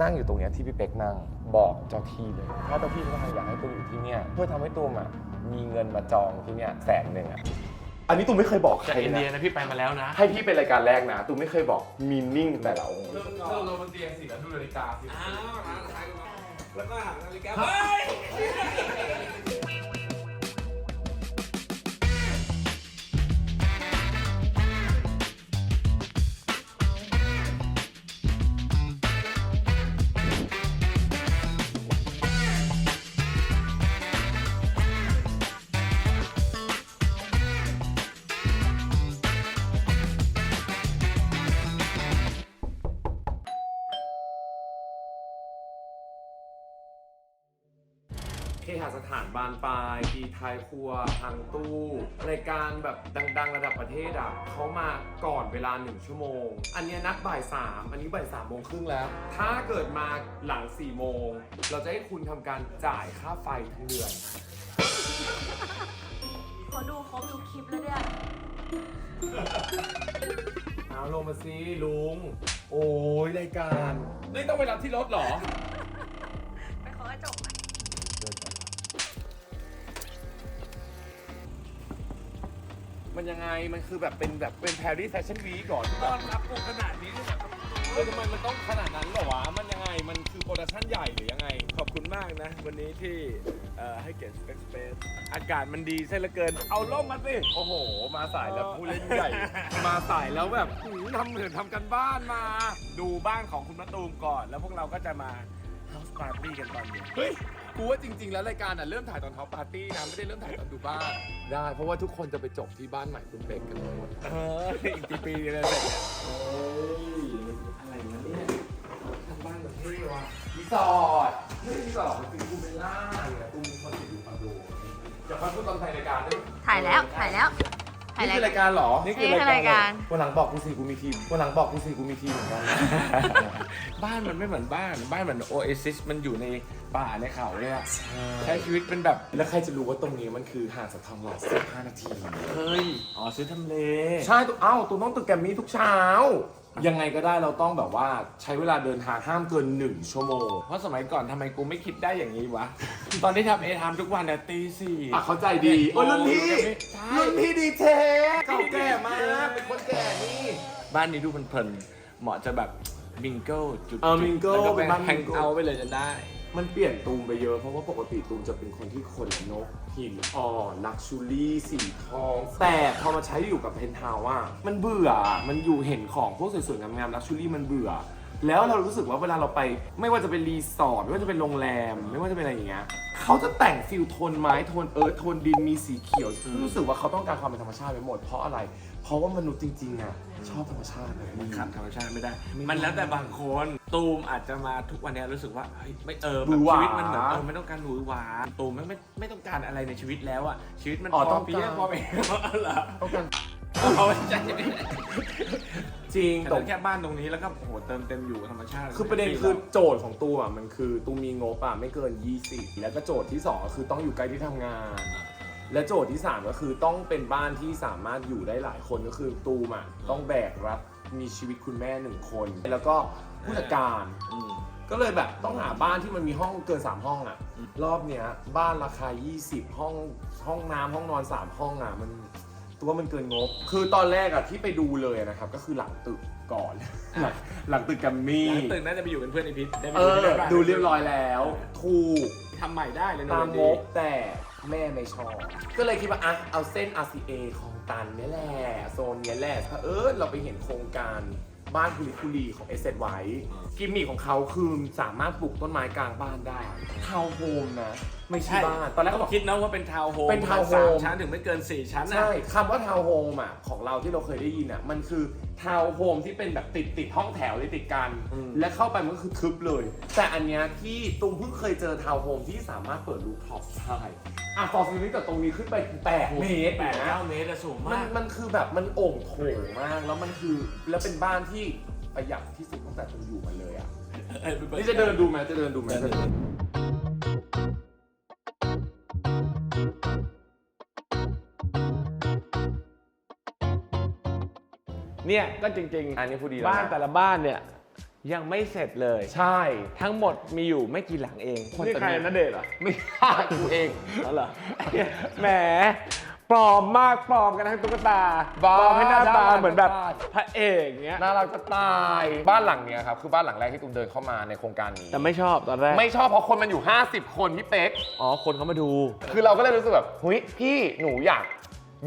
นั่งอยู่ตรงเนี้ยที่พี่เป๊กนั่งบอกเจ้าที่เลย ถ้าเจ้าที่เขาทางอยากให้ตูมอยู่ที่เนี่ยเพื่อทำให้ตูมอะมีเงินมาจองที่เนี่ยแสนหนึ่งอะอันนี้ตูมไม่เคยบอกใคจากรอินเดียนะนะพี่ไปมาแล้วนะให้พี่เป็นรายการแรกนะตูมไม่เคยบอกมีนิ่งแต่ละองค์ เราเราบนเตียงสิแล้วดูนาฬิกาสิแล้วก็หันนาฬิกาเคหสถานบานปลายปีไทยครัวทางตู้รายการแบบดังๆ ระดับประเทศอะเขามาก่อนเวลาหนึ่งชั่วโมง อันเนี้ยนัดบ่ายสามอันนี้บ่ายสามโมงครึ่งแล้ว ถ้าเกิดมาหลังสี่โมง เราจะให้คุณทำการจ่ายค่าไฟทั้งเดือน ขอดูครบทุกคลิปแล้วเนี่ย เอาลงมาสิลุง โอ้ยรายการ นี่ต้องไปรับที่รถเหรอ มันยังไง มันคือแบบเป็นแบบเป็น Paris Fashion Week ก่อนตอนรับกูขนาดนี้เลยแบบเออทำไมมันต้องขนาดนั้นเหรอวะ มันยังไง มันคือโปรดักชั่นใหญ่หรือยังไง ขอบคุณมากนะ วันนี้ที่เอ่อให้เกียรติ Space Space อากาศมันดีใช่เหลือเกิน เอาล่มมาสิ โอ้โห มาสายแล้วผู้เล่นใหญ่ มาสายแล้วแบบหืมทำเหมือนทำกันบ้านมา ดูบ้านของคุณมะตูมก่อน แล้วพวกเราก็จะมา House Party กันตอนเย็นเฮ้ย กูว่าจริง ๆ แล้วรายการอะเริ่มถ่ายตอนเท้าปาร์ตี้นะไม่ได้เริ่มถ่ายตอนดูบ้านได้ เพราะว่าทุกคนจะไปจบที่บ้านใหม่คุณเป็กกันหมดเอออีกกี่ปีเลยเสร็จเนี่ยอะไรนะเนี่ยทางบ้านแบบเท่ว่ะรีสอร์ทไม่รีสอร์ทมันเป็นกูเมล่าเนี่ยกูมีคนติดอยู่คอนโดจะมาพูดตอนถ่ายรายการด้วยถ่ายแล้วถ่ายแล้วถ่าย นี่แล้วคือรายการเหรอ นี่คือรายการวันหลังบอกกูสิกูมีทีมวันหลังบอกกูสิกูมีทีมเหมือนกันบ้านมันไม่เหมือนบ้าน บ้านเหมือนโอเอซิสมันอยู่ในป่าในเขาเลยอะใช้ชีวิตเป็นแบบ แล้วใครจะรู้ว่าตรงนี้มันคือห่างจากทองหล่อ15 นาที เฮ้ย อ๋อซื้อทำเล ใช่ตัวเอ้าตัวต้องตึกแกรมมี่ทุกเช้า ยังไงก็ได้เราต้องแบบว่าใช้เวลาเดินทางห้ามเกิน1ชั่วโมง เพราะสมัยก่อนทำไมกูไม่คิดได้อย่างนี้วะ ตอนที่ทำเอทามทุกวันเนี่ยตีสี่ อะเข้าใจดีโอ้ยรุ่นพี่ใช่ รุ่นพี่ดีเทเก่าแก่มากเป็นคนแก่นี่ บ้านนี้ดูเพลินๆเหมาะจะแบบบิงเกิลจุดเออ mingle แล้วก็เป็นบ้านแฮง mingle เอาท์ไปเลยจะได้ มันเปลี่ยนตูมไปเยอะเพราะว่าปกติตูมจะเป็นคนที่ขนนกหินอ่อนลักชูรี่สีทอง แต่พอมาใช้อยู่กับเพนทาวอะมันเบื่อมันอยู่เห็นของพวกสวยๆงามๆลักชูรี่มันเบื่อ แล้วเรารู้สึกว่าเวลาเราไป ไม่ว่าจะเป็นรีสอร์ทไม่ว่าจะเป็นโรงแรม ไม่ว่าจะเป็นอะไรอย่างเงี้ยเขาจะแต่งฟิลโทนไม้โทนเอิร์ธโทนดินมีสีเขียว รู้สึกว่าเขาต้องการความเป็นธรรมชาติไปหมดเพราะอะไร ราะว่ามนุษย์จริงๆอะชอบธรรมชาติเลยมันขัดธรรมชาติไม่ได้ไม่มันแล้วแต่ได้บางคนตูมอาจจะมาทุกวันเนี้ยรู้สึกว่าเฮ้ยไม่เออหวืแบบอหวาชีวิตมันเหมือนเออไม่ต้องการหวือหวาตูมไม่ไม่ไม่ต้องการอะไรในชีวิตแล้วอะชีวิตมันอ๋อพต้อองเพียการงพอไปเหรอต้องการ เอาไม่ใช่จริงแต่ตกแค่บ้านตรงนี้แล้วก็โอ้โหเติมเต็มอยู่กับธรรมชาติคือประเด็นคือโจทย์ของตูมอะมันคือตูมมีงบอะไม่เกิน 20 แล้วก็โจทย์ที่สองก็คือต้องอยู่ใกล้ที่ทำงาน และโจทย์ที่สามก็คือต้องเป็นบ้านที่สามารถอยู่ได้หลายคนก็คือตูมอะต้องแบกรับมีชีวิตคุณแม่หนึ่งคน แล้วก็ผู้จัดการอืม ก็เลยแบบต้องหาบ้านที่มันมีห้องเกิน 3 ห้องอะอืมรอบเนี้ยบ้านราคา 20 ห้องห้องน้ำห้องนอน 3 ห้องอะมันตัวมันเกินงบ คือตอนแรกอะที่ไปดูเลยอะนะครับ ก็คือหลังตึกก่อน หลังหลังตึกแกัมมี่หลังตึกน่าจะไปอยู่เป็นเพื่อนไอพิษได้ไปเออยู่อด้วยกันดูเรียบร้อยแล้ว ถูก ทำใหม่ได้เลยตามโนงดีบแต่ แม่ไม่ชอบ ก็เลยคิดว่าอะเอาเส้น RCA ของตันนี่แหละโซนนี้แหละเพอิญเราไปเห็นโครงการบ้านคุริคุรีของเอเซไว้กิมมิคของเขาคือสามารถปลูกต้นไม้กลางบ้านได้ทาวน์โฮมนะ ไม่ใช่บ้านตอนแรกเขาบอกคิดนะว่าเป็นทาวน์โฮมเป็นทาวน์โฮม สามชั้นถึงไม่เกินสี่ชั้นนะ ใช่คำว่าทาวน์โฮมอะของเราที่เราเคยได้ยินอะมันคือทาวน์โฮมที่เป็นแบบติดติดห้องแถวเลยติดกัน อืม และเข้าไปมันก็คือทึบเลย แต่อันเนี้ยที่ตุ้มเพิ่งเคยเจอทาวน์โฮมที่สามารถเปิดรูฟท็อปได้อะฟอร์ซิลิงจากตรงนี้ขึ้นไปแปดเมตรแปดนะ เก้าเมตรอะสูงมันมาก มันคือแบบมันโอ่งโถงมาก แล้วมันคือแล้วเป็นบ้านที่ประหยัดที่สุดตั้งแต่ตุ้มอยู่มาเลยอะเออนี่จะเดินดูไหมจะเดินดูไหมเดิน เนี่ยก็จริงอันนี้พูดดีๆแล้วบ้านนะแต่ละบ้านเนี่ยยังไม่เสร็จเลย ใช่ทั้งหมดมีอยู่ไม่กี่หลังเองคนนี่จะใครมีนะเดชน์เหรอไม่ใช่กูเองอ๋อเหรอแหมปลอมมากปลอมกันทั้งตุ๊กตาบ้าปลอมให้หน้าตาบ้าเหมือนแบบบ้าพระเอกเงี้ยน่ารักจะตายบ้านหลังเนี้ยครับคือบ้านหลังแรกที่ตุ้มเดินเข้ามาในโครงการนี้แต่ไม่ชอบตอนแรกไม่ชอบเพราะคนมันอยู่ 50 คนพี่เป๊ก อ๋อคนเขามาดู คือเราก็เลยรู้สึกแบบเฮ้ยพี่หนูอยาก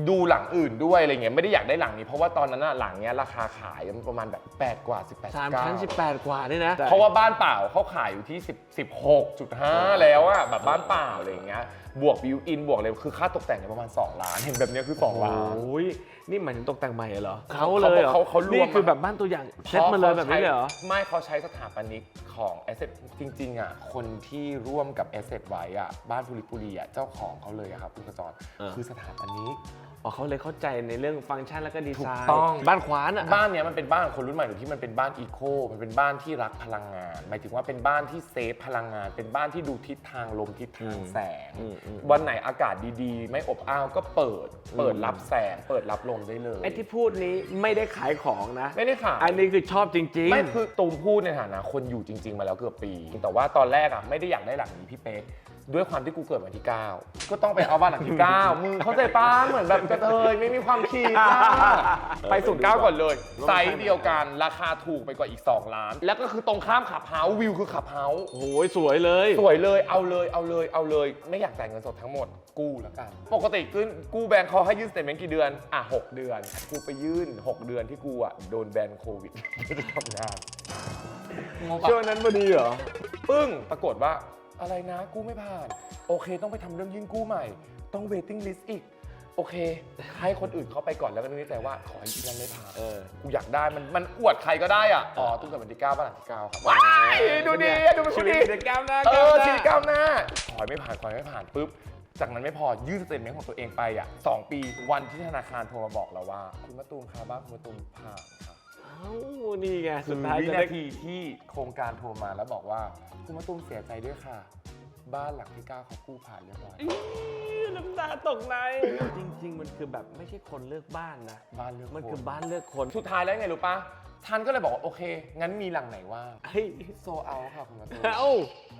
ดูหลังอื่นด้วยอะไรเงี้ยไม่ได้อยากได้หลังนี้เพราะว่าตอนนั้นน่ะหลังเนี้ยราคาขายมันประมาณแบบ8กว่า18 สาม9ชั้น18กว่านี่นะเพราะว่าบ้านเปล่าเขาขายอยู่ที่10 16.5 แล้วอะแบบบ้านเปล่าอะไรอย่างเงี้ยบวกบิวอินบวกเลยคือค่าตกแต่งเนี่ยประมาณ 2 ล้าน เห็นแบบเนี้ยคือ 2 ล้าน โอ้ยนี่หมายถึงตกแต่งใหม่เหรอเขาเขาเลยเหรอเขาเขารวม นี่คือแบบบ้านตัวอย่างเซ็ตมาเลยแบบนี้เลยเหรอ ไม่เขาใช้สถาปนิกของ Asset จริงๆอะคนที่ร่วมกับ Asset ไว้อะบ้านภูริปุรีอะเจ้าของเขาเลยอะครับคุณกระจรเออคือสถาปนิก อ๋อเขาเลยเข้าใจในเรื่องฟังก์ชันแล้วก็ดีไซน์ถูกต้องบ้านขวานอะ บ้านเนี้ยมันเป็นบ้านคนรุ่นใหม่หรือที่มันเป็นบ้านอีโค มันเป็นบ้านที่รักพลังงาน หมายถึงว่าเป็นบ้านที่เซฟพลังงาน เป็นบ้านที่ดูทิศทางลมทิศทางแสง อืมอืม วันไหนอากาศดีๆ ไม่อบอ้าวก็เปิด เปิดรับแสง เปิดรับลมได้เลย ไอ้ที่พูดนี้ไม่ได้ขายของนะ ไม่ได้ขาย อันนี้คือชอบจริงๆไม่คือตูมพูดในฐานะคนอยู่จริง ๆ มาแล้วเกือบปี แต่ว่าตอนแรกอะไม่ได้อยากได้หลังนี้พี่เป๊ก ด้วยความที่กูเกิดวันที่ 9 ก็ต้องไปเอาบ้านหลังที่ 9 มึงเข้าใจป้าเหมือนแบบกระเทยไม่มีความคิดอะไปสุดเก้าก่อนเลย ไซส์เดียวกันราคาถูกไปกว่าอีก 2 ล้าน แล้วก็คือตรงข้ามขับเฮาส์วิวคือขับเฮาส์โอ้ยสวยเลย สวยเลยเอาเลยเอาเลยเอาเลย ไม่อยากจ่ายเงินสดทั้งหมดกู้แล้วกัน ปกติกู้กู้แบงค์เขาให้ยื่นสเตทเมนต์กี่เดือนอะ6เดือน กูไปยื่น 6 เดือนที่กูอะโดนแบนโควิดไม่ได้ทำงานงงปะช่วงนั้นพอดีเหรอปึ้งปรากฏว่า อะไรนะกู้ไม่ผ่าน โอเค ต้องไปทำเรื่องยื่นกู้ใหม่ ต้อง waiting list อีก โอเค ให้คนอื่นเขาไปก่อนแล้วก็นึกในใจว่าขอให้ที่นั่นไม่ผ่านเออ กูอยากได้มันมันอวดใครก็ได้อะอ๋อตุ้มกับวันที่9บ้านหลังที่9ครับว้ายดูดีดูเป็นชีคนวิตดีมีแต่ก้าวหน้าเออหน้าชีวิตก้าวหน้าขอให้ไม่ผ่านขอให้ไม่ผ่านปุ๊บ จากนั้นไม่พอยื่นสเตทเมนต์ของตัวเองไปอะสองปีวันที่ธนาคารโทรมาบอกเราว่า คุณมะตูมครับบ้านคุณมะตูมผ่านครับเอ้านี่ไงคืสุอดท้ายวิจะนาได้ทีที่โครงการโทรมาแล้วบอกว่าคุณมะตูมเสียใจด้วยค่ะ บ้านหลังที่9เขากู้ผ่านเรียบร้อยอี้น้ำตาตกในจริง ๆ มันคือแบบไม่ใช่คนเลือกบ้านนะบ้านเลือกมันคคือบ้านเลือกคนสุดท้ายแล้วไงรู้ปะทันก็เลยบอกว่าโอเค งั้นมีหลังไหนว่างเฮ้ยโซเอาค่ะคุณมะตูมเอ้า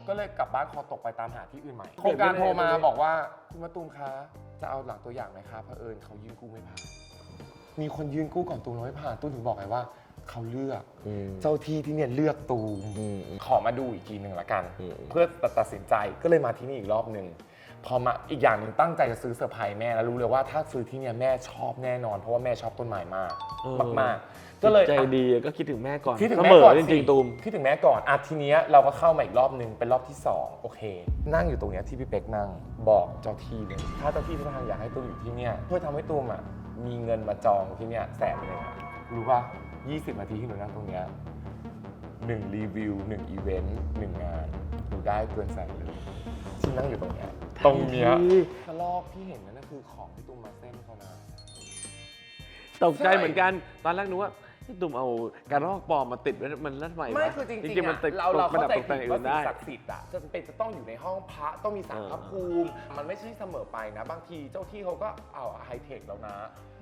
ก็เลยกลับบ้านคอตกไปตามหาที่อื่นใหม่เปโคลี่รยงนการไปเลยโทรมาตรงนี้บอกว่าคุณมะตูมคะจะเอาหลังตัวอย่างไหมคะเผอิญเขายื่นกู้ไม่ผ่านมีคนยื่นกู้ก่อนตูมแล้วไม่ผ่านตูมถึงบอกไงว่า เขาเลือกเจ้าที่ที่เนี่ยเลือกตูมอืม ขอมาดูอีกทีหนึ่งละกัน อืม เพื่อตัดสินใจก็เลยมาที่นี่อีกรอบหนึ่งพอมาอีกอย่างหนึ่งตั้งใจจะซื้อเซอร์ไพรส์แม่แล้วรู้เลยว่าถ้าซื้อที่เนี่ยแม่ชอบแน่นอน เพราะว่าแม่ชอบต้นไม้มากมากๆก็เลย ใจอะดีก็คิดถึงแม่ก่อนคิดถึงเสแม่มก่อนอจริงๆตูม คิดถึงแม่ก่อนอะทีเนี้ยเราก็เข้ามาอีกรอบหนึ่งเป็นรอบที่สองโอเค นั่งอยู่ตรงเนี้ยที่พี่เป๊กนั่งบอกเจ้าที่เลยถ้าเจ้าที่ทุกทางอยากให้ตูมอยู่ที่เนี่ยเพื่อทำให้ตูมอะมีเงินมาจองที่เนี่ยแสนหนึ่งอะรู้ป่ะ 20 นาทีที่หนูนั่งตรงเนี้ยหนึ่งรีวิวหนึ่งอีเวนต์หนึ่งงานหนูได้เกินแสนเลยที่นั่งอยู่ตรงเนี้ยตรงเนี้ยกระลอกที่เห็นนั่นนะคือของที่ตูมมาเส้นเขานะ ตกใจใช่เหมือนกัน ตอนแรกนึกว่า พี่ตุ่มเอาการลอกปลอมมาติดไว้มันแล้วทำไมวะไม่คือจริงจๆริงๆมันอะติดเราเราประเข้าดับใจตกแต่งผิดอื่ว่านสิ่ได้งศักดิ์สิทธิ์อะจะเป็นจะต้องอยู่ในห้องพระต้องมีสารพระภูมิ มันไม่ใช่เสมอไปนะ บางทีเจ้าที่เขาก็เอาไฮเทคแล้วนะ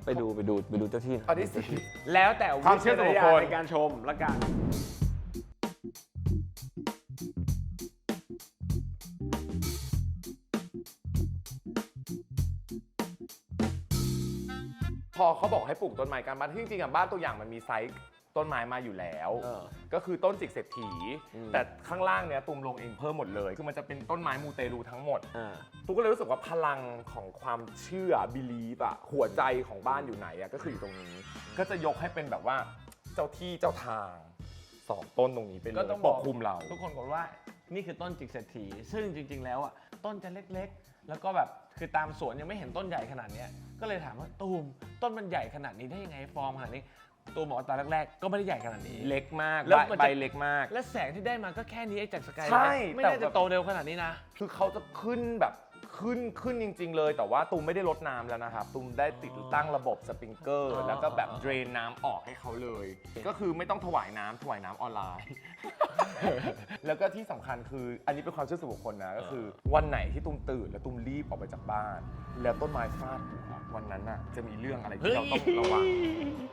ไปดูไปดูไปดูเจ้าที่อันนี้สิแล้วแต่ความเชื่อส่วนบุคคลในการชมละกัน อเขาบอกให้ปลูกต้นไม้กันบ้านที่จริงๆอะบ้านตัวอย่างมันมีไซส์ต้นไม้มาอยู่แล้ว เออก็คือต้นจิกเศรษฐี อืม แต่ข้างล่างเนี้ยตุมลงเองเพิ่มหมดเลย คือมันจะเป็นต้นไม้มูเตลูทั้งหมด อ่า ตูก็เลยรู้สึกว่าพลังของความเชื่อ belief อะหัวใจของบ้านอยู่ไหนอะก็คืออยู่ตรงนี้ ก็จะยกให้เป็นแบบว่าเจ้าที่เจ้าทางสองต้นตรงนี้ไปเลยก็ต้องปบอกกคลุมเรา ทุกคนบอกว่านี่คือต้นจิกเศรษฐี ซึ่งจริง ๆ แล้วอะต้นจะเล็กๆ แล้วก็แบบ คือตามสวนยังไม่เห็นต้นใหญ่ขนาดเนี้ยก็เลยถามว่าตูมต้นมันใหญ่ขนาดนี้ได้ยังไงฟอร์มขนาดนี้ตูมบอกว่าตอนแรกๆก็ไม่ได้ใหญ่ขนาดนี้ เล็กมากแล้วใบมันจะ ใบเล็กมาก และแสงที่ได้มาก็แค่นี้ไอ้จากสกายใช่ไม่แต่น่าแบจะบโตเร็วขนาดนี้นะ คือเขาจะขึ้นแบบ ขึ้นขึ้นจริง ๆ เลย แต่ว่าตูมไม่ได้ลดน้ำแล้วนะครับตูมได้ติดตั้งระบบสปริงเกอร์อ๋อแล้วก็แบบเดรนน้ำออกให้เขาเลย ก็คือไม่ต้องถวายน้ำถวายน้ำออนไลน์ แล้วก็ที่สำคัญคืออันนี้เป็นความเชื่อส่วนบุคคลนะก็คือ วันไหนที่ตูมตื่นแล้วตูมรีบออกไปจากบ้าน แล้วต้นไม้ฟาดหัววันนั้นน่ะจะมีเรื่องอะไรที่เราต้องระวัง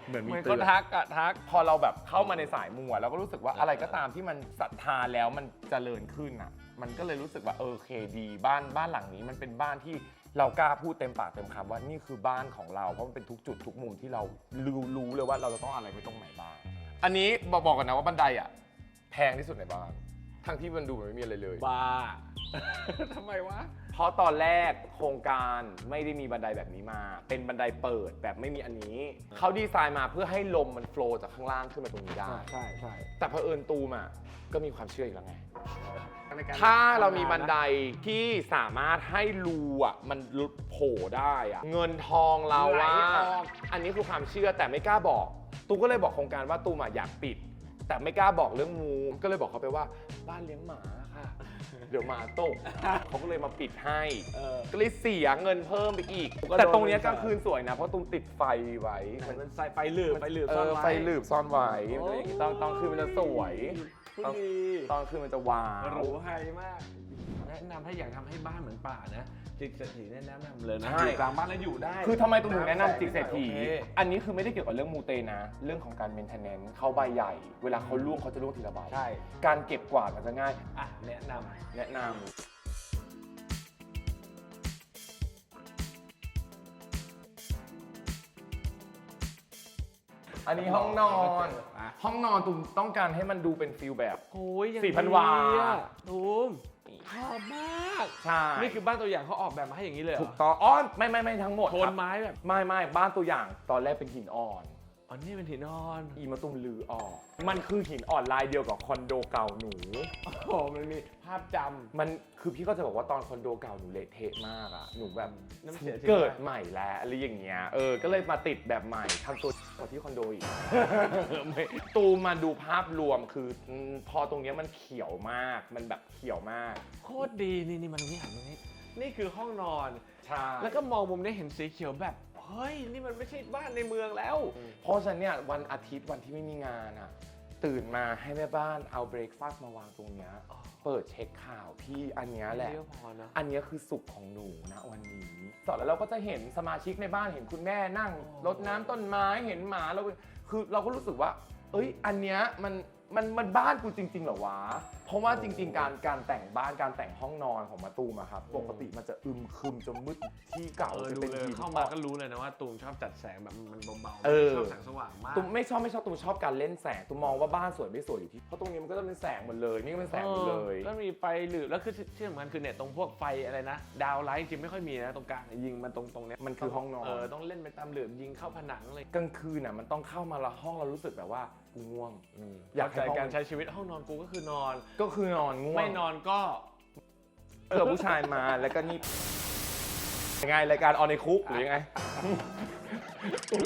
เหมือนเหมีมือนเตืเขาอนทักอะทัก พอเราแบบเข้ามาในสายมัวเราก็รู้สึกว่าอะไรก็ตามที่มันศรัทธาแล้วมันเจริญขึ้นอะ มันก็เลยรู้สึกว่าเออโอเคดีบ้านบ้านหลังนี้มันเป็นบ้านที่เรากล้าพูดเต็มปากเต็มคำว่านี่คือบ้านของเราเพราะมันเป็นทุกจุดทุกมุมที่เรารู้รู้เลยว่าเราจะต้องอะไรไปตรงไหนบ้าง อันนี้บอกบอกกันนะว่าบันไดอะแพงที่สุดในบ้าน ทั้งที่มันดูเหมือนไม่มีอะไรเลย บ้า ทำไมวะ เพราะตอนแรกโครงการไม่ได้มีบันไดแบบนี้มา เป็นบันไดเปิดแบบไม่มีอันนี้ เขาดีไซน์มาเพื่อให้ลมมันโฟลว์จากข้างล่างขึ้นมาตรงนี้ได้ ใช่ใช่แต่เผอิญตูมอะก็มีความเชื่ออีกแล้วไง ในกถ้าเรามีบันไดที่สามารถให้รูอะมันลุดโผล่ได้อะเงินทองเราว่าไหลออก อันนี้คือความเชื่อแต่ไม่กล้าบอก ตูมก็เลยบอกโครงการว่าตูมอะอยากปิด แต่ไม่กล้าบอกเรื่องงูก็เลยบอกเขาไปว่าบ้านเลี้ยงหมาค่ะ เดี๋ยวหมาตกเขาก็เลยมาปิดให้ เออ ก็เลยเสียเงินเพิ่มไปอีก ก็โดน แต่ตรงเนี้ยกลางคืนสวยนะ เพราะตูมติดไฟไว้มันใส่ไฟหลืบไฟหลืบเอซ่อนอไว้ ไฟหลืบซ่อนไว้โอ้มันจะอย่างงี้ตอนตอนคืนมันจะสวย พูดดี ตอนคืนมันจะวาว หรูไฮมาก แนะนำถ้าอยากทำให้บ้านเหมือนป่านะจิกเศรษฐีแนะนำเลยนะอยู่กลางบ้านแล้วอยู่ได้คือทำไมตูมถึงแนะนำจิกเศรษฐี โอเคอันนี้คือไม่ได้เกี่ยวกับเรื่องมูเตนะ เรื่องของการเมนเทนแนนซ์เขาใบใหญ่ เวลาเขาลวกเขาจะลวกทีละใบใช่ การเก็บกวาดมันจะง่าย อะแนะนำ แนะนำ อันนี้ห้องนอนอะห้องนอนตูมต้องการให้มันดูเป็นฟิลแบบ โอ้ยยังสี่พันวา ดีอะตูมชอบมาก ใช่นี่คือบ้านตัวอย่างเขาออกแบบมาให้อย่างนี้เลยเหรถูอกต้องอ๋อไม่ไม่ไม่ทั้งหมดโทคนรับไม้แบบ ไม่ไม่บ้านตัวอย่างตอนแรกเป็นหินอ่อน อ๋อนี่เป็นหินนอน อีมาตุมลือออก มันคือหินอ่อนลายเดียวกับคอนโดเก่าหนู โอ้โหมันมีภาพจำ มันคือพี่ก็จะบอกว่าตอนคอนโดเก่าหนูเละเทะมากอะหนูแบบน้ำเสียจริง เกิดใหม่แล้วอะไรอย่างเงี้ยเออก็เลยมาติดแบบใหม่ทำตัวกว่าที่คอนโดอีก ไม่ตูมมาดูภาพรวมคืออืมพอตรงเนี้ยมันเขียวมากมันแบบเขียวมากโคตรดีนี่นี่มันตรงนี้หันตรงนี้นี่คือห้องนอน ใช่แล้วก็มองมุมนี้เห็นสีเขียวแบบ เฮ้ย นี่มันไม่ใช่บ้านในเมืองแล้ว เพราะฉะนั้นเนี่ยวันอาทิตย์วันที่ไม่มีงานอะตื่นมาให้แม่บ้านเอาเบรกฟาสต์มาวางตรงเนี้ยอ๋อเปิดเช็คข่าวพี่อันเนี้ยแหละเดียวพอนะอันเนี้ยคือสุขของหนูนะวันนี้สอนแล้วเราก็จะเห็นสมาชิกในบ้านเห็นคุณแม่นั่งอ๋อรดน้ำต้นไม้เห็นหมาเราคือเราก็รู้สึกว่า เอ้ย อันเนี้ยมัน มันมันบ้านกูจริง ๆ เหรอวะ เพราะว่าจริง ๆ การการแต่งบ้านการแต่งห้องนอนของมาตูมอะครับปกติมันจะอึมครึมจนมืดที่เก่าเออจะดูเป็นเลยหินเข้ามาก็รู้เลยนะว่าตูมชอบจัดแสงแบบมันเบาๆเออชอบแสงสว่างมาก ตูมไม่ชอบไม่ชอบตูมชอบการเล่นแสงตูมมองว่าบ้านสวยไม่สวยอยู่ที่เพราะตรงนี้มันก็จะเป็นแสงหมดเลยนี่ก็เป็นแสงหมดเลยออก็มีไฟหรือแล้วคือที่สำคัญคือเนี่ยตรงพวกไฟอะไรนะ ดาวไลท์จริงไม่ค่อยมีนะตรงกลางยิงมันตรงตรงเนี้ยมันคือห้องนอน เออต้องเล่นไปตามเหลือบยิงเข้าผนังเลย กลางคืนน่ะมันต้องเข้ามาละห้องเรารู้สึกแบบว่า กูง่วงออยากใจให้ห้องการใช้ชีวิตห้องนอนกูก็คือนอน ก็คือนอนง่วงไม่นอนก็เจอผู้ชายมาแล้วก็นี่ยังไงรายการออนในคุกหรือยังไง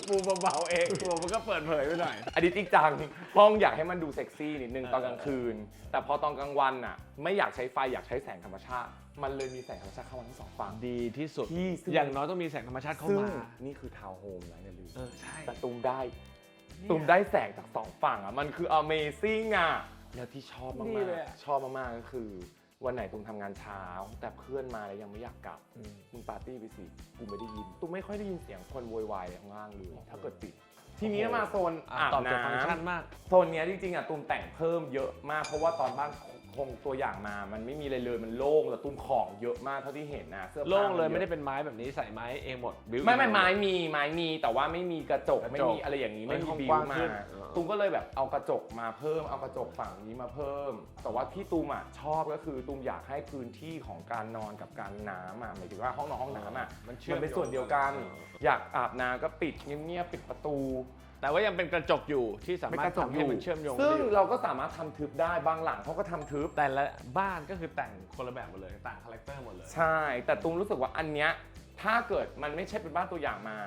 กูเบาๆเองกูมันก็เปิดเผยไปหน่อยอันนี้จริงจังห้องอยากให้มันดูเซ็กซี่นิดนึงเออตอนกลางคืน แต่พอตอนกลางวันน่ะ ไม่อยากใช้ไฟอยากใช้แสงธรรมชาติ มันเลยมีแสงธรรมชาติเข้ามาทั้งสองฝั่ง ดีที่สุด ที่ซึ่ง อย่างน้อยต้องมีแสงธรรมชาติเข้าซึ่งมานี่คือทาวน์โฮมนะอย่าลืมเออใช่แต่ตูมได้ เนี่ยตูมได้แสงจากสองฝั่งอะ มันคือ amazing อะ แล้วที่ชอบมาดีกเลยอะ ๆ ชอบมากๆ ก็คือ วันไหนตูมทำงานเช้า แต่เพื่อนมาแล้วยังไม่อยากกลับ มึงปาร์ตี้ไปสิ กูไม่ได้ยินตูมไม่ค่อยได้ยินเสียงคนโวยวายข้างล่างเลย ถ้าเกิดปิด ทีนี้มาโซนอะอาบตอบโจทย์ฟังก์ชันน้ำมาก โซนเนี้ยจริงๆอะตูมแต่งเพิ่มเยอะมาก เพราะว่าตอนบ้าน คงตัวอย่างมา มันไม่มีอะไรเลย มันโล่งแต่ตูมของเยอะมากเท่าที่เห็นนะเสื้อผ้าโล่งเลยนอะไม่ได้เป็นไม้แบบนี้ใส่ไม้เองหมด built in ไม่ไม่ไม้มีไม้มีแต่ว่าไม่มีกระจกกระจกไม่มีอะไรอย่างนี้ไม่มีห้องบิกวว้างมาขึ้นเออตูมก็เลยแบบเอากระจกมาเพิ่มเอากระจกฝั่งนี้มาเพิ่ม แต่ว่าที่ตูมอะชอบก็คือตูมอยากให้พื้นที่ของการนอนกับการน้ำอะหมายถึงว่าห้องนอนห้องน้ำอะมันเชื่อมเป็นส่วนเดียวกันเอออยากอาบน้ำก็ปิดเงียบๆปิดประตู แต่ว่ายังเป็นกระจกอยู่ที่สาเป็นมารถกระจกทำอให้ยู่มันเชื่อมโยงซึ่งได้อยู่เราก็สามารถทำทึบได้บางหลังเขาก็ทำทึบ แต่ละบ้านก็คือแต่งคนละแบบหมดเลยต่างคาแรคเตอร์หมดเลย ใช่ แต่ตูมรู้สึกว่าอันเนี้ยถ้าเกิดมันไม่ใช่เป็นบ้านตัวอย่างมา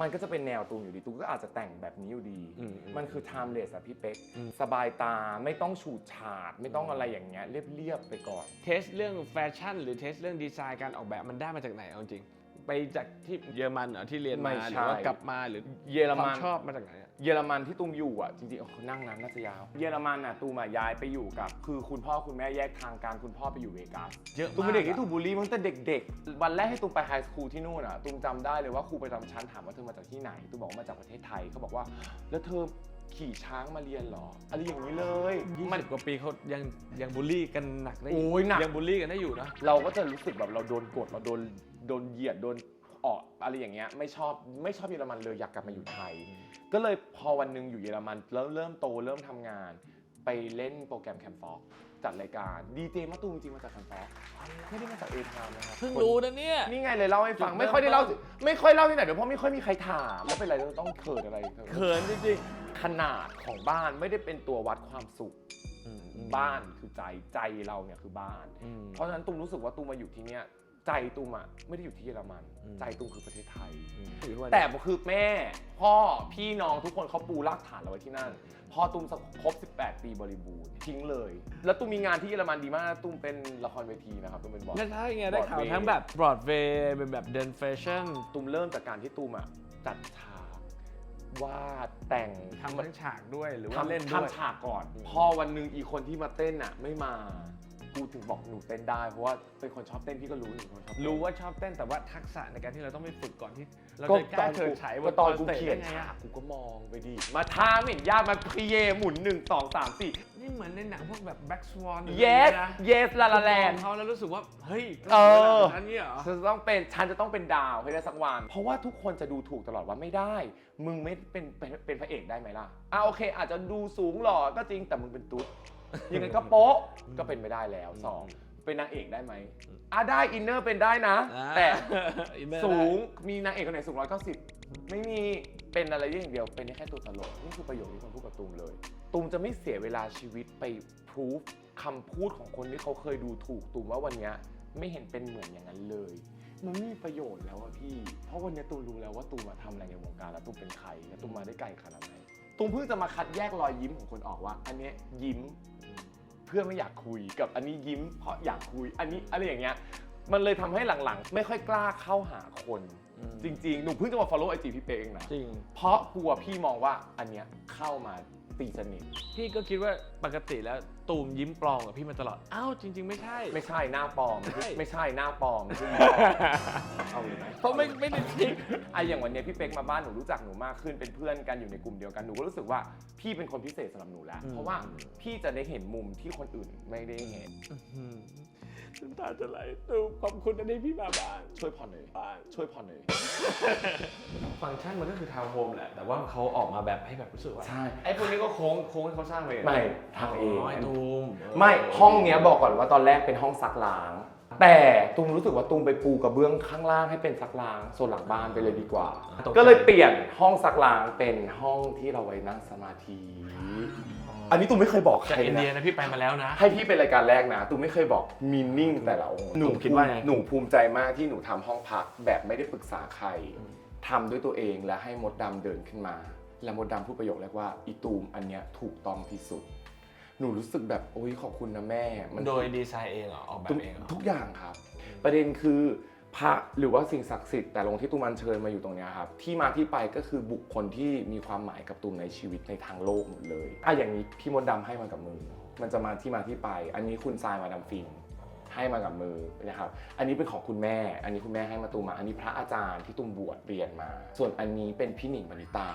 มันก็จะเป็นแนวตูมอยู่ดีตูมก็อาจจะแต่งแบบนี้อยู่ดี อืมอืมมันคือ timeless อะพี่เป๊กอืมสบายตาไม่ต้องฉูดฉาด ไม่ต้องอะไรอย่างเงี้ยเรียบๆไปก่อน เทสเรื่องแฟชั่นหรือเทสเรื่องดีไซน์การออกแบบมันได้มาจากไหนเอาจริง ไปจากที่เยอรมันเหรอที่เรียนไม่มาใช่หรือว่ากลับมาหรือเยอรมันควาชอบมาจากไหนอะ เยอรมันที่ตูมอยู่อะจริงๆโอ้โหนั่งนั้นน่าจะยาว เยอรมันอะตูมอะย้ายไปอยู่กับ คือคุณพ่อคุณแม่แยกทางกันคุณพ่อไปอยู่เวกัสเยอะตูมเป็นเด็กอะที่ถูกบูลลี่มาตั้งแต่เด็กๆ วันแรกให้ตูมไปไฮสคูลที่นู่นอะตูมจำได้เลยว่าครูประจำชั้นถามว่าเธอมาจากที่ไหนตูมบอกว่ามาจากประเทศไทยเขาบอกว่า แล้วเธอ ขี่ช้างมาเรียนเหรอ อะไรอย่างนี้เลยยี่มันสิบกว่าปีเขายังยังบูลลี่กันหนักได้โอ้ยหนัก ยังบูลลี่กันได้อยู่นะ เราก็จะรู้สึกแบบเราโดนกดเราโดนโดนเหยียดโดนออกอะไรอย่างเงี้ยไม่ชอบไม่ชอบเยอรมันเลยอยากกลับมาอยู่ไทย ก็เลยพอวันหนึ่งอยู่เยอรมันแล้วเริ่มโตเริ่มทำงาน ไปเล่นโปรแกรมแคมฟอก จัดรายการดีเจมาตูมจริงๆมาจากแคมฟอกไม่ได้มาจากเอทามนะครับเพิ่งรู้นะเนี่ย นี่ไงเลยเล่าให้ฟังจุดเริ่มไม่ค่อยได้เล่าต้นไม่ค่อยเล่าที่ไหนเดี๋ยวเพราะไม่ค่อยมีใครถามแล้วเป็นไรเราต้องเขินอะไรเขินจริงขนาดของบ้านไม่ได้เป็นตัววัดความสุขๆบ้านคือใจใจเราเนี่ยคือบ้านอืมเพราะฉะนั้นตูมรู้สึกว่าตูมมาอยู่ที่เนี่ย ใจตูมอะไม่ได้อยู่ที่เยอรมัน อืม ใจตูมคือประเทศไทย ถือว่าแต่คือแม่พ่อพี่น้องทุกคนเขาปูรากฐานเราไว้ที่นั่น พอตูมครบ 18 ปีบริบูรณ์ทิ้งเลย แล้วตูมมีงานที่เยอรมันดีมากตูมเป็นละครเวทีนะครับตูมเป็นบอสแล้วถ้าอย่างเงี้ยได้ข่าว Broadway ทั้งแบบบรอดเวย์เป็นแบบเดินแฟชั่นตูมเริ่มจากการที่ตูมอะจัดฉากวาดแต่งทำทั้งฉากด้วยหรือว่าทำเล่นด้วย ทำฉากก่อน พอวันหนึ่งอีคนที่มาเต้นอะไม่มา กูถึงบอกหนูเต้นได้ เพราะว่าเป็นคนชอบเต้นพี่ก็รู้หนูเป็นคนชอบเต้น รู้ว่าชอบเต้นแต่ว่าทักษะในการที่เราต้องไปฝึกก่อนที่ เราก็จะกตล้าอนเฉิกูดฉายบก็นตอนกูสตจเขียนได้ไงฉากอะกูก็มองไปดิ มาทาไม่เห็นยากมาพรีเยหมุนหนึ่งสองสามสี่นี่เหมือนในหนังพวกแบบแบ็กสวอน yes yes ลาลาแลนเขาแล้วรู้สึกว่า เฮ้ยเอออันนี้เหรอฉันจะต้องเป็นฉันจะต้องเป็นดาวให้ได้สักวัน เพราะว่าทุกคนจะดูถูกตลอดว่าไม่ได้ มึงไม่เป็นเป็นเป็นพระเอกได้ไหมล่ะอะโอเค อาจจะดูสูงหล่อก็จริงแต่มึงเป็นตุ๊ด ยังไงก็โป๊ะก็เป็นไม่ได้แล้วสองเป็นนางเอกได้ไหมอะได้อินเนอร์เป็นได้นะ อ่าแต่อินเนอร์สูงมีนางเอกคนไหนสูงร้อยเก้าสิบไม่มีเป็นอะไรอย่างเดียวเป็นได้แค่ตัวตลกนี่คือประโยคที่คนพูดกับตูมเลยตูมจะไม่เสียเวลาชีวิตไปพรูฟคำพูดของคนที่เขาเคยดูถูกตูมว่าวันเนี้ยไม่เห็นเป็นเหมือนอย่างนั้นเลย มันไม่มีประโยชน์แล้วอะพี่ เพราะวันเนี้ยตูมรู้แล้วว่าตูมมาทำอะไรในวงการแล้วตูมเป็นใครแล้วตูมมาได้ไกลขนาดไหน ตูมเพิ่งจะมาคัดแยกรอยยิ้มของคนออกว่า อันเนี้ยยิ้มเพื่อไม่อยากคุยกับอันนี้ยิ้มเพราะอยากคุย อันนี้อะไรอย่างเงี้ย มันเลยทำให้หลังๆ ไม่ค่อยกล้าเข้าหาคน อืม จริงๆ หนูเพิ่งจะมา follow ไอจีพี่เป๊กเองนะ จริง เพราะกลัวพี่มองว่าอันเนี้ยเข้ามา ตีสนิทพี่ก็คิดว่าปกติแล้วตูมยิ้มปลอมกับพี่มาตลอด อ้าวจริง ๆ ไม่ใช่ ไม่ใช่หน้าปลอม ใช่ ไม่ใช่หน้าปลอมไม่ใช่ยิ้มปลอมเอาเลยไหมเพราะไม่ไม่ได้จริงไอะอย่างวันเนี้ยพี่เป๊กมาบ้านหนูรู้จักหนูมากขึ้นเป็นเพื่อนกันอยู่ในกลุ่มเดียวกันหนูก็รู้สึกว่าพี่เป็นคนพิเศษสำหรับหนูแล้วอืมเพราะว่าพี่จะได้เห็นมุมที่คนอื่นไม่ได้เห็น อืม น้ำตาจะไหลตูมขอบคุณอันนี้พี่มาบ้าน ช่วยผ่อนหน่อยบ้านช่วยผ่อนหน่อยฟังก์ชันมันก็คือทาวน์โฮมแหละ แต่ว่าเขาออกมาแบบให้แบบรู้สึกว่า ใช่ ไอ้พวกนี้ก็โค้งโค้งให้เขาสร้างเองไม่ทำเองไอ้ตูมไม่ห้องเนี้ยบอกก่อนว่าตอนแรกเป็นห้องซักล้าง แต่ตุมรู้สึกว่าตุมไปปูกระเบื้องข้างล่างให้เป็นซักล้างโซนหลังบ้านไปเลยดีกว่า ก็เลยเปลี่ยนห้องซักล้างเป็นห้องที่เราไว้นั่งสมาธิ อันนี้ตุมไม่เคยบอกใคจากรอินเดียนะนะพี่ไปมาแล้วนะ ให้พี่เป็นรายการแรกนะตุมไม่เคยบอกมีนิ่งแต่ละองค์หนูคิดว่าไง หนูภูมิใจมากที่หนูทำห้องพักแบบไม่ได้ปรึกษาใครทำด้วยตัวเองและให้มดดำเดินขึ้นมา แล้วมดดำพูดประโยคแรกว่าอีตูมอันเนี้ยถูกต้องที่สุด หนูรู้สึกแบบโอ้ยขอบคุณนะแม่ มันโดยดีไซน์เองเหรอออกแบบทุกเองเหรอ ทุกอย่างครับ ประเด็นคือ พระหรือว่าสิ่งศักดิ์สิทธิ์แต่ลงที่ตุมอัญเชิญมาอยู่ตรงเนี้ยครับที่มาที่ไปก็คือบุคคลที่มีความหมายกับตุมในชีวิตในทางโลกหมดเลยอะอย่างนี้พี่มดดำให้มากับมือ มันจะมาที่มาที่ไป อันนี้คุณทรายมาดามฟินให้มากับมือนะครับอันนี้เป็นของคุณแม่ อันนี้คุณแม่ให้มาตุมมา อันนี้พระอาจารย์ที่ตุมบวชเรียนมา ส่วนอันนี้เป็นพี่หนิงมณิตา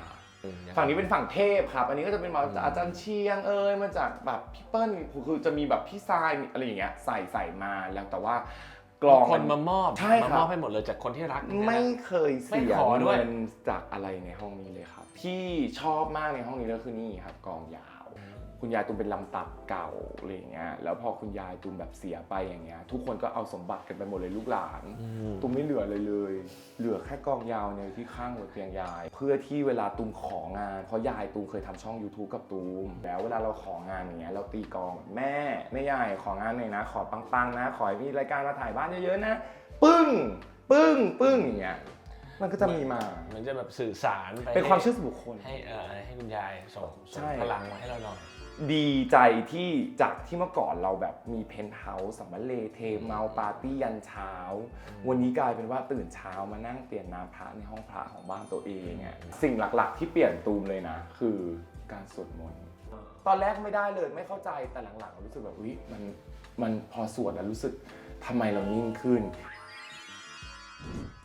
ฝั่งนี้เป็นฝั่งเทพครับ อันนี้ก็จะเป็นมาจากอาจารย์เชียงเอ่ยมาจากแบบพี่เปิ้ลคือจะมีแบบพี่ทรายมีอะไรอย่างเงี้ยใส่ใส่มาแล้วแต่ว่า กลองคนมามอบใช่ครับมามอบให้หมดเลยจากคนที่รัก ไม่เคยเสียไม่ขอด้วยเงินจากอะไรในห้องนี้เลยครับ ที่ชอบมากในห้องนี้ก็คือนี่ครับกลองยาว คุณยายตูมเป็นลำตับเก่าอะไรอย่างเงี้ยแล้วพอคุณยายตูมแบบเสียไปอย่างเงี้ยทุกคนก็เอาสมบัติกันไปหมดเลยลูกหลานตุ้มไม่เหลือเลยเลย เหลือแค่กองยาวเนี่ยที่ข้างหัวเตียงยาย เพื่อที่เวลาตุ้มของานเพราะยายตุ้มเคยทำช่อง YouTube กับตุ้มแล้วเวลาเราของานอย่างเงี้ยเราตีกลองแบบแม่แม่ยายของานหน่อยนะ ขอปังๆนะ ขอให้มีรายการมาถ่ายบ้านเยอะๆนะ ปึ้ง ปึ้ง ปึ้งอย่างเงี้ยมันก็จะมีมา มันจะแบบสื่อสารไปเป็นความเชื่อส่วนบุคคลให้เอ่อให้คุณยายส่งส่งใช่พลังมาให้เราหน่อย ดีใจที่จากที่เมื่อก่อนเราแบบมีเพนท์เฮาส์สัมมเลเทเมาปาร์ตี้ยันเช้า วันนี้กลายเป็นว่าตื่นเช้ามานั่งเปลี่ยนน้ำพระในห้องพระของบ้านตัวเองอะสิ่งหลักๆ ที่เปลี่ยนตูมเลยนะ คือการสวดมนต์ตอนแรกไม่ได้เลยไม่เข้าใจแต่หลังๆ รู้สึกแบบอุ๊ยมันมันพอสวดแล้วรู้สึกทำไมเรานิ่งขึ้น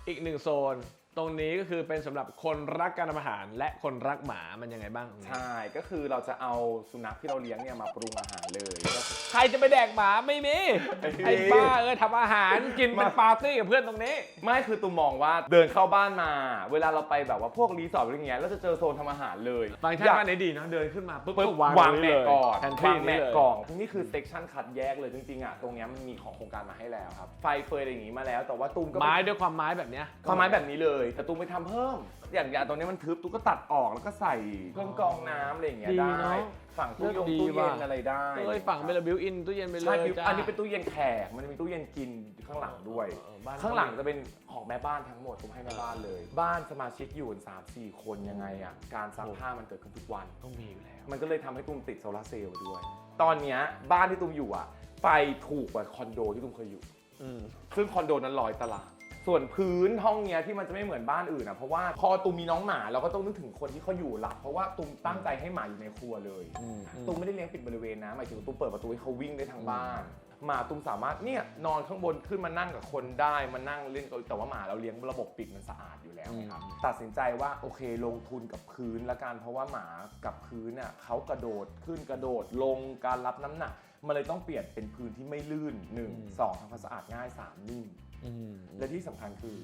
อีกหนึ่งโซน ตรงนี้ก็คือเป็นสำหรับคนรักการทำอาหาร และคนรักหมามันยังไงบ้าง ใช่ ก็คือเราจะเอาสุนัขที่เราเลี้ยงเนี่ยมาปรุงอาหารเลยก็ใครจะไปแดกหมาไม่มีไม่มีไอ้ป้าเอ้ยทำอาหารกินเป็นปาร์ตี้กับเพื่อนตรงนี้ ไม่คือตูมมองว่าเดินเข้าบ้านมา เวลาเราไปแบบว่าพวกรีสอร์ทอะไรอย่างเงี้ยเราจะเจอโซนทำอาหารเลยฟังก์ชันอยากบ้านไหนดีนะเดินขึ้นมาปุ๊บปึ๊บก็วางวางแม่ก่อนแทนที่วางแม่นี่เลยกล่องนี่คือเซกชันคัดแยกเลยจริงๆอะตรงเนี้ยมันมีของโครงการมาให้แล้วครับไฟเฟยอะไรอย่างงี้มาแล้ว แต่ว่าตูมก็ไม้ด้วยความไม้แบบเนี้ยความไม้แบบนี้เลยแต่ตูมไปทำเพิ่ม อย่างอย่างตรงนี้มันทึบตูมก็ตัดออกแล้วก็ใส่เครื่องกรองน้ำอะไรอย่างเงี้ยดีได้เนอะฝั่งตู้ยงดีตู้เย็นว่ะ อะไรได้เอ้ยฝั่งเป็นระบิวอินตู้เย็นไปเลใช่ยคือจ้า อันนี้เป็นตู้เย็นแขกมันจะมีตู้เย็นกินข้างหลังด้วย เออบ้าน ข้างหลังจะเป็นของแม่บ้านทั้งหมดผมให้แม่บ้านเลย บ้านสมาชิกอยู่กันสามสี่คนยังไงอะการซักผ้ามันเกิดขึ้นทุกวัน ต้องมีอยู่แล้ว มันก็เลยทำให้ตุ้มติดโซลาร์เซลล์ด้วย ตอนเนี้ยบ้านที่ตุ้มอยู่อะ ไฟถูกกว่าคอนโดที่ตุ้มเคยอยู่ อืมซึ่งคอนโดนั้นลอยตลาด ส่วนพื้นห้องเนี้ยที่มันจะไม่เหมือนบ้านอื่นอะเพราะว่าพอตุ้มมีน้องหมาเราก็ต้องนึกถึงคนที่เขาอยู่หลักเพราะว่าตุ้มตั้งใจให้หมาอยู่ในครัวเลยอืมตุ้มไม่ได้เลี้ยงปิดบริเวณนะหมายถึงตุ้มเปิดประตูให้เขาวิ่งได้ทั้งบ้านหมาตุ้มสามารถเนี่ยนอนข้างบนขึ้นมานั่งกับคนได้มานั่งเล่นกับแต่ว่าหมาเราเลี้ยงระบบปิดมันสะอาดอยู่แล้วนะครับอืมตัดสินใจว่าโอเคลงทุนกับพื้นละกันเพราะว่าหมากับพื้นน่ะเขากระโดดขึ้นกระโดดลงการรับน้ำหนักมันเลยต้องเปลี่ยนเป็นพื้นที่ไม่ลื่นหนึ่งสองทำความสะอาดง่ายสามนิ่ม อืมและที่สำคัญคือ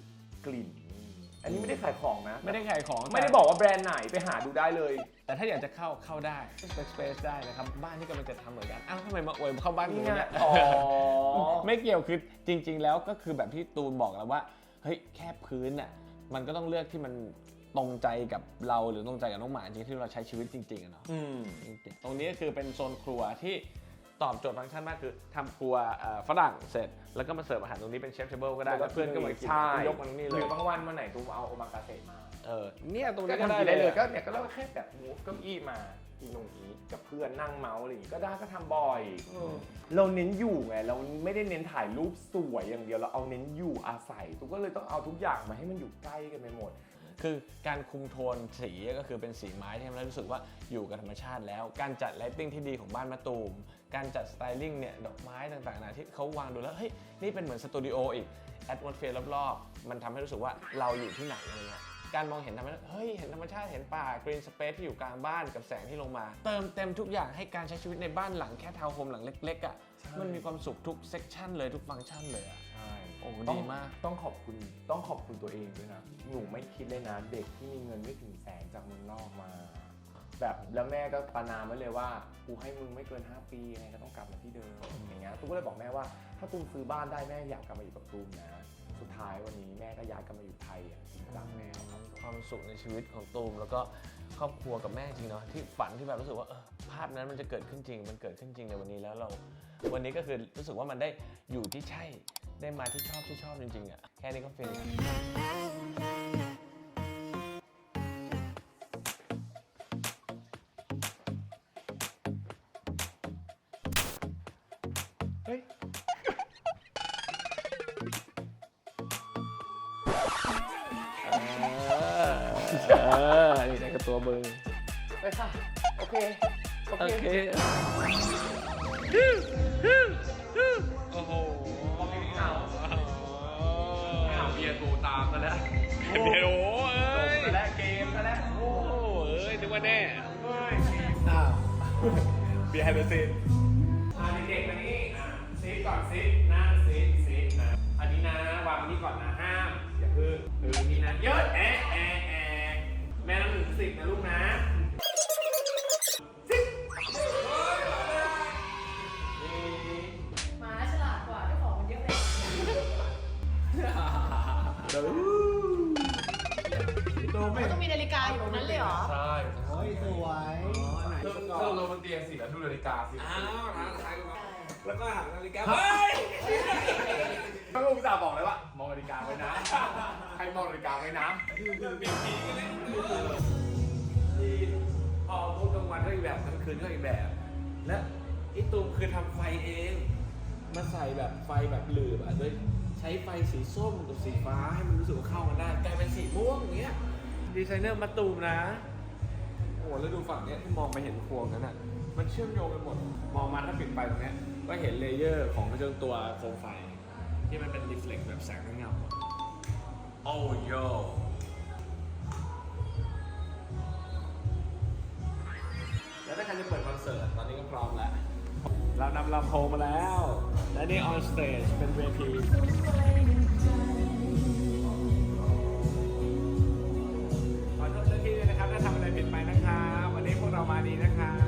กลิ่น อันนี้ไม่ได้ขายของนะไม่ได้ขายของไม่ได้บอกว่าแบรนด์ไหนไปหาดูได้เลย แต่ถ้าอยากจะเข้าเข้าได้ Space Space ได้นะครับบ้านที่กำลังจะทำเหมือนกันอ้าวทำไมมาอวยเข้าบ้านนี่กูไงเนี่ย อ๋อ ไม่เกี่ยวคือจริง ๆ แล้วก็คือแบบที่ตูนบอกแล้วว่าเฮ้ยแค่พื้นน่ะมันก็ต้องเลือกที่มันตรงใจกับเราหรือตรงใจกับน้องหมาจริงๆที่เราใช้ชีวิตจริงๆอะเนาะอืม ตรงนี้ก็คือเป็นโซนครัวที่ ตอบโจทย์ฟังก์ชันมากคือทำครัวเอ่อฝรั่งเสร็จ แล้วก็มาเสิร์ฟอาหารตรงนี้เป็นเชฟเทเบิลก็ได้แล้วเพื่อนก็มากินใช่ยกมาตรงนี้หเลรืยอบางวันวันไหนตูมเอาโอมากาเสะมาเออเนี่ยตรงก็นี้ก็ทำได้กินได้เลยอะก็เนี่ยก็เราแค่แบบมูฟเก้าอี้มากินตรงนี้กับเพื่อนนั่งเมาส์อะไรอย่างงี้ก็ได้ก็ทำบ่อยเราเน้นอยู่ไงเราไม่ได้เน้นถ่ายรูปสวยอย่างเดียวเราเอาเน้นอยู่อาศัยตูมก็เลยต้องเอาทุกอย่างมาให้มันอยู่ใกล้กันไปหมด คือการคุมโทนสีก็คือเป็นสีไม้ที่ทำให้รู้สึกว่าอยู่กับธรรมชาติแล้ว การจัดไลติ้งที่ดีของบ้านมะตูม การจัดสไตลิ่งเนี่ยดอกไม้ต่างๆนะที่เขาวางดูแล้วเฮ้ยนี่เป็นเหมือนสตูดิโออีกแอดมอสเฟียร์รอบๆ มันทำให้รู้สึกว่าเราอยู่ที่ไหนอะไรเงี้ยการมองเห็นทำให้เฮ้ย เห็นธรรมชาติ เห็นป่า กรีนสเปซที่อยู่กลางบ้านกับแสงที่ลงมา เติมเต็มทุกอย่างให้การใช้ชีวิตในบ้านหลังแค่ทาวน์โฮมหลังเล็กๆอะ มันมีความสุขทุกเซกชันเลยทุกฟังก์ชันเลยอะใช่ โอ้ต้องดีมาก ต้องขอบคุณต้องขอบคุณตัวเองด้วยนะ หนูไม่คิดเลยนะเด็กที่มีเงินไม่ถึงแสนจากเมืองนอกมา แบบแล้วแม่ก็ประนามไว้เลยว่ากูให้มึงไม่เกิน 5 ปียังไงก็ต้องกลับมาที่เดิมอย่างเงี้ยตุ้มก็เลยบอกแม่ว่า ถ้าตุ้มซื้อบ้านได้แม่อยากกลับมาอยู่กับตุ้มนะ สุดท้ายวันนี้แม่ก็ย้ายกลับมาอยู่ไทยอะจริงจังแล้วครับ ความสุขในชีวิตของตูมแล้วก็ ครอบครัวกับแม่จริงเนาะที่ฝันที่แบบรู้สึกว่าเออภาพนั้นมันจะเกิดขึ้นจริง มันเกิดขึ้นจริงในวันนี้แล้วเรา วันนี้ก็คือรู้สึกว่ามันได้อยู่ที่ใช่ได้มาที่ชอบที่ชอบจริงๆอะแค่นี้ก็ฟินแล้ว ตัวเบิงไปค่ะ โอเค โอโอเค เคโอ้โหอ้าวเบียร์กูตามกันแล้วเดี๋ยวเอ้ย และเกมซะแล้วโอ้เอ้ยนึกว่าแน่เบียร์ไฮเดอร์ซินอ่าเด็กๆมานี่อ่าซิปก่อนซิปนั่งซิปซิปนะ อันนี้นะ วางอันนี้ก่อนนะ ห้าม อย่าเพึ่งเออนี่นะเยอะแอะแอะแอะ แม่น้ำหนึ่งสิบนะลูกนะสิบนี่หมาฉลาดกว่าเจ้าของมันเยอะเลยต้องมีนาฬิกาอยู่ตรงนั้นเลยเหรอ ใช่โอ้ยสวยเริ่มเริ่มลงบนเตียงสิแล้วดูนาฬิกาสิอ้าวร้านขายกันมาแล้วก็หันนาฬิกาเฮ้ยก็อุตส่าห์บอกเลยว่ามองนาฬิกาไว้นะ ใครรมองนาฬิกาไว้นะที่พอพูดกลางวันก็อีกแบบกลางคืนก็อีกแบบ และไอ้ตูมคือทำไฟเอง มาใส่แบบไฟแบบหลืบอะโดยใช้ไฟสีส้มกับสีฟ้าให้มันรู้สึกว่าเข้ากันได้กลายเป็นสีม่วงอย่างเงี้ยดีไซเนอร์มาตูมนะ โอ้โหแล้วดูฝั่งเนี้ยที่มองไปเห็นโครงนั้นอะ มันเชื่อมโยงกันหมด มองมาถ้าปิดไฟตรงเนี้ยก็เห็นเลเยอร์ของกระจกตัวโคมไฟ ที่มันเป็นรีเฟล็กแบบแสงและเงาโอ้ โยแล้วถ้าใครจะเปิดคอนเสิร์ตตอนนี้ก็พร้อมแล้ว เรานำลำโพงมาแล้ว และนี่ออนสเตจเป็นเวทีขอโทษเจ้าที่ด้วยนะครับ ถ้าทำอะไรผิดไปนะครับ วันนี้พวกเรามาดีนะครับ